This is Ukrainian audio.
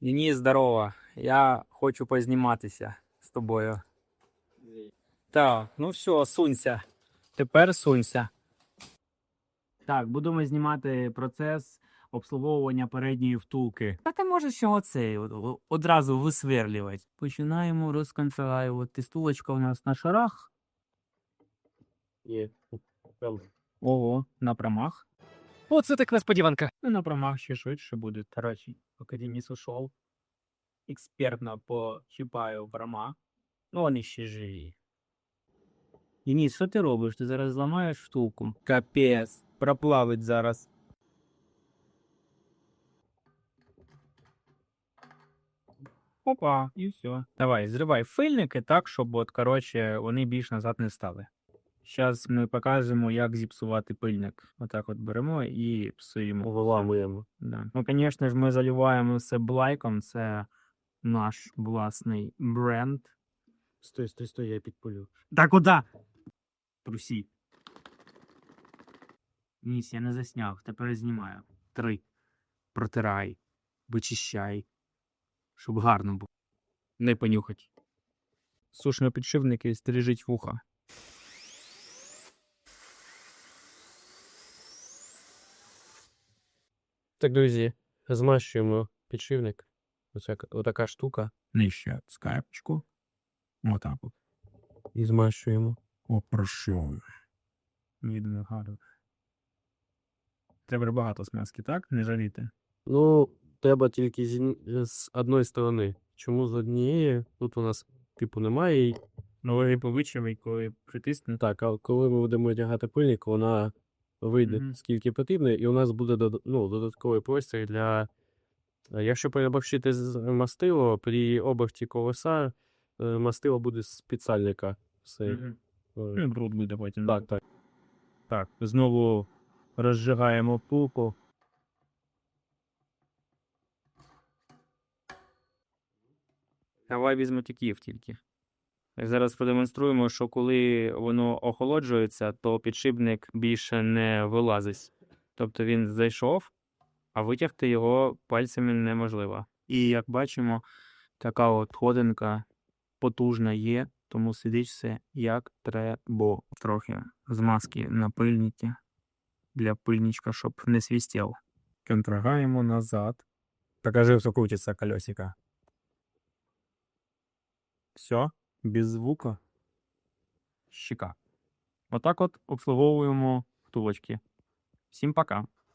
Ні, здорово. Я хочу позніматися з тобою. Так, ну все, сунься. Тепер сунься. Так, будемо знімати процес обслуговування передньої втулки. А ти можеш його цей одразу висверлювати. Починаємо розконфігурувати. Стулочка у нас на шарах. Є. Ого, на промах. Оце так несподіванка. Ну, на промах ще швидше буде. Коротше, поки Денис ушов. Експертно почіпаю прома. Ну, вони ще живі. Денис, що ти робиш? Ти зараз зламаєш втулку? Капець, проплавить зараз. Опа, і все. Давай, зривай фильники так, щоб, от, коротше, вони більш назад не стали. Зараз ми покажемо, як зіпсувати пильник. Отак от беремо і псуємо. Виламуємо. Да. Ну, звісно ж, ми заливаємо все блайком, це наш власний бренд. Стой, стой, стой, я підпалю. Та куди? Трусі. Ніс, я не засняв, тепер знімаю. Три. Протирай, вичищай. Щоб гарно було. Не понюхать. Сушно підшипники стережіть вуха. Так, друзі, змащуємо підшипник. Оце отака штука. Нижче скайпочку. Отак от. І змащуємо. Опрошу. Видно гарно. Треба багато смазки, так? Не жаліти. Ну, треба тільки з, з одної сторони. Чому з однієї? Тут у нас, типу, немає. Ну, ви повичили, коли притиснете. Так, а коли ми будемо одягати пильник, вона вийде Мгм. скільки потрібно, і у нас буде дод- ну, додатковий простір для. е, Якщо переборщити з мастило, при оберті колеса е, мастило буде з підсальника. Все. Мгм. Е, Ну, і бруд буде потім. Так, так. Так, знову розжигаємо пулку. Давай візьму тіків тільки. Зараз продемонструємо, що коли воно охолоджується, то підшипник більше не вилазить. Тобто він зайшов, а витягти його пальцями неможливо. І як бачимо, така от ходинка потужна є, тому сидить все як треба. Трохи змазки на пильниці для пильничка, щоб не свістів. Контрагаємо назад. Покажи, що крутиться колесико. Все, без звука. Щека. Отак от обслуговуємо втулочки. Всім пока.